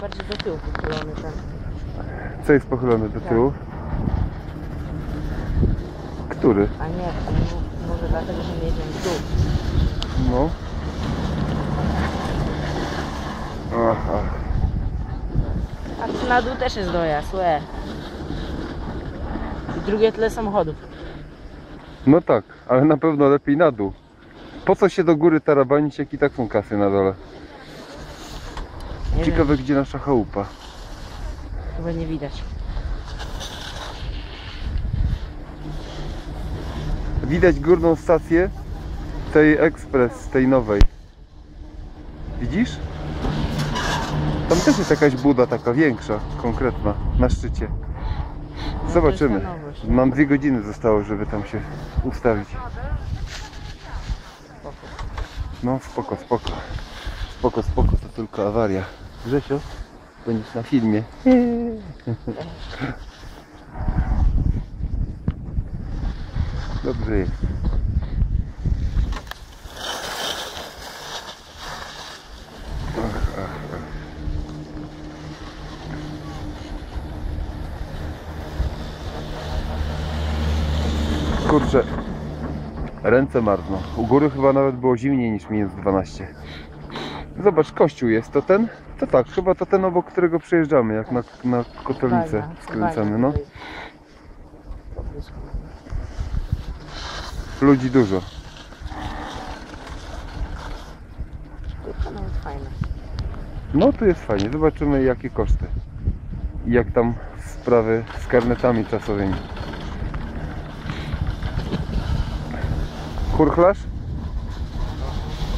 bardziej do tyłu pochylony ten. Co jest pochylone do tyłu? Który? A nie, może dlatego, że nie jedziemy w dół. No. Aha. A tu na dół też jest dojazd, łe. I drugie tyle samochodów. No tak, ale na pewno lepiej na dół. Po co się do góry tarabanić, jak i tak są kasy na dole? Nie wiem, Ciekawe, gdzie nasza chałupa. chyba nie widać. Widać górną stację tej ekspres, tej nowej. Widzisz? Tam też jest jakaś buda taka większa, konkretna, na szczycie. No, Zobaczymy. Mam dwie godziny zostało, żeby tam się ustawić. No spoko, spoko. Spoko, spoko, to tylko awaria. Grzesio, będziesz na filmie. Dobrze jest. Kurczę, ręce marno. U góry chyba nawet było zimniej niż minus 12. Zobacz, kościół jest. To ten? To tak, chyba to ten obok którego przejeżdżamy, jak na, na kotownicę Fajna, skręcamy, fajna no. Ludzi dużo. Nawet fajne. No tu jest fajnie, zobaczymy jakie koszty. I jak tam sprawy z karnetami czasowymi. Churchlasz?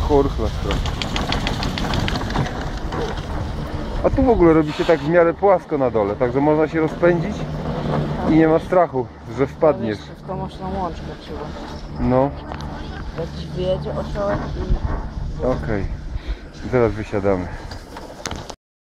Churchlasz trochę. A tu w ogóle robi się tak w miarę płasko na dole, także można się rozpędzić i nie ma strachu, że wpadniesz. W tą mocną łączkę trzeba. No, ci wyjedzie osiołek i okej. Zaraz wysiadamy.